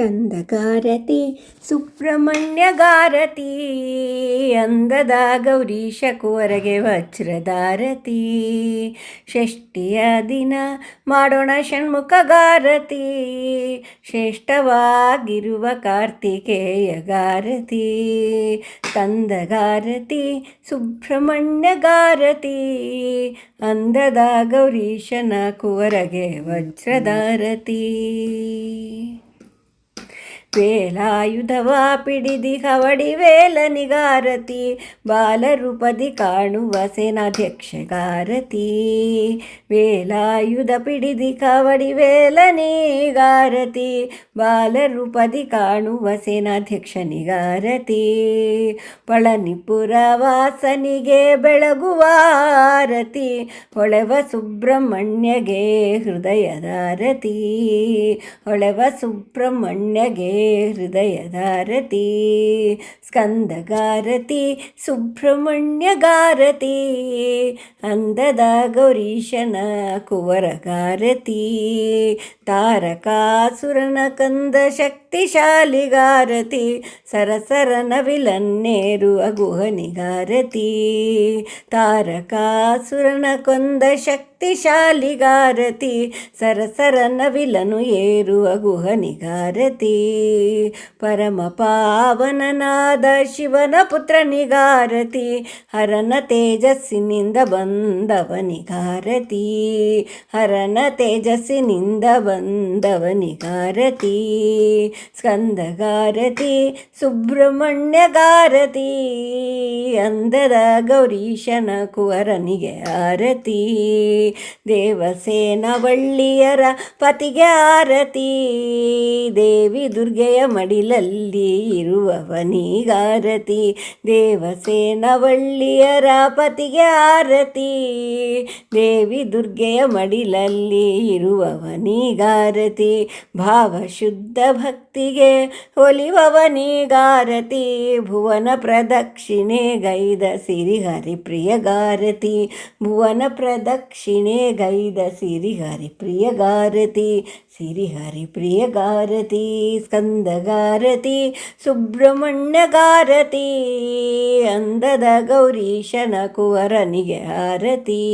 ಸ್ಕಂದಗಾರತಿ, ಸುಬ್ರಹ್ಮಣ್ಯಗಾರತಿ, ಅಂದದ ಗೌರೀಶ ಕುವರಗೆ ವಜ್ರಧಾರತಿ. ಷಷ್ಠಿಯ ದಿನ ಮಾಡೋಣ ಷಣ್ಮುಖಗಾರತಿ, ಶ್ರೇಷ್ಠವಾಗಿರುವ ಕಾರ್ತಿಕೇಯಗಾರತಿ. ಸ್ಕಂದಗಾರತಿ ಸುಬ್ರಹ್ಮಣ್ಯಗಾರತಿ, ಅಂದದ ಗೌರೀಶನ ಕುವರಗೆ ವಜ್ರದಾರತಿ ವೇಲಾಯುಧವ ಪಿಡಿದಿ ವೇಲ ನಿಗಾರತಿ ಬಾಲರೂಪದಿ ಕಾಣುವ ಸೇನಾಧ್ಯಕ್ಷಗಾರತಿ. ವೇಲಾಯುಧ ಪಿಡಿದಿ ಕವಡಿ ವೇಲನಿಗಾರತಿ ಬಾಲರೂಪದಿ ಕಾಣುವ ಸೇನಾಧ್ಯಕ್ಷನಿಗಾರತಿ. ಪಳನಿಪುರ ವಾಸನಿಗೆ ಬೆಳಗುವಾರತಿ ಹೊಳೆವ ಸುಬ್ರಹ್ಮಣ್ಯಗೆ ಹೃದಯದಾರತಿ ಹೊಳೆವ ಸುಬ್ರಹ್ಮಣ್ಯಗೆ ಹೃದಯದಾರತಿ ಸ್ಕಂದಗಾರತಿ, ಸುಬ್ರಹ್ಮಣ್ಯಗಾರತಿ, ಅಂದದ ಗೌರೀಶನ ಕುವರಗಾರತಿ, ತಾರಕಾಸುರನ ಕಂದ ಶಕ್ತಿಶಾಲಿಗಾರತಿ, ಸರಸರನ ವಿಲನ್ನೇರು ಅಗುಹನಿಗಾರತಿ, ತಾರಕಾಸುರನ ಕೊಂದ ಶಕ್ತಿಶಾಲಿಗಾರತಿ, ಸರಸರನ ವಿಲನು ಏರು ಗುಹನಿಗಾರತಿ ಪರಮ ಪಾವನನಾದ ಶಿವನ ಪುತ್ರನಿಗಾರತಿ ಹರನ ತೇಜಸ್ಸಿನಿಂದ ಬಂದವನಿಗಾರತಿ ಹರನ ತೇಜಸ್ಸಿನಿಂದ ಬಂದವನಿಗಾರತಿ ಸ್ಕಂದಗಾರತಿ ಸುಬ್ರಹ್ಮಣ್ಯಗಾರತಿ ಅಂದದ ಗೌರೀಶನ ಕುವರನಿಗೆ ಆರತಿ. ದೇವಸೇನ ವಳ್ಳಿಯರ ಪತಿಗೆ ಆರತಿ. ದೇವಿ ದುರ್ಗೆಯ ಮಡಿಲಲ್ಲಿ ಇರುವವನಿಗಾರತಿ ದೇವಸೇನ ವಳ್ಳಿಯರ ಪತಿಗೆ ಆರತಿ. ದೇವಿ ದುರ್ಗೆಯ ಮಡಿಲಲ್ಲಿ ಇರುವವನಿಗಾರತಿ ಭಾವಶುದ್ಧ ಭಕ್ತಿಗೆ ಒಲಿವವನಿಗಾರತಿ ಭುವನ ಪ್ರದಕ್ಷಿಣೆ ಗೈದ ಸಿರಿಹರಿ ಪ್ರಿಯಗಾರತಿ ಭುವನ ಪ್ರದಕ್ಷಿಣೆ ಗೈದ ಸಿರಿಹರಿ ಪ್ರಿಯಗಾರತಿ ಸಿರಿಹರಿ ಪ್ರಿಯಗಾರತಿ ಸ್ಕಂದಗಾರತಿ ಸುಬ್ರಹ್ಮಣ್ಯಗಾರತಿ ಅಂದದ ಗೌರೀಶನ ಕುವರನಿಗೆ ಆರತಿ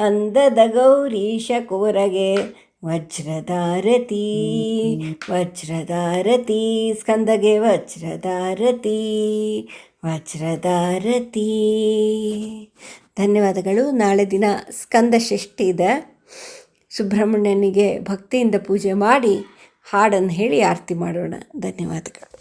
ಅಂದದ ಗೌರೀಶ ಕುವರಗೆ ವಜ್ರದಾರತಿ ವಜ್ರಧಾರತಿ ಸ್ಕಂದಗೆ ವಜ್ರಧಾರತಿ ವಜ್ರಧಾರತಿ. ಧನ್ಯವಾದಗಳು. ನಾಳೆ ದಿನ ಸ್ಕಂದ ಷಷ್ಠಿ ಇದೆ. ಸುಬ್ರಹ್ಮಣ್ಯನಿಗೆ ಭಕ್ತಿಯಿಂದ ಪೂಜೆ ಮಾಡಿ ಹಾಡನ್ನು ಹೇಳಿ ಆರತಿ ಮಾಡೋಣ. ಧನ್ಯವಾದಗಳು.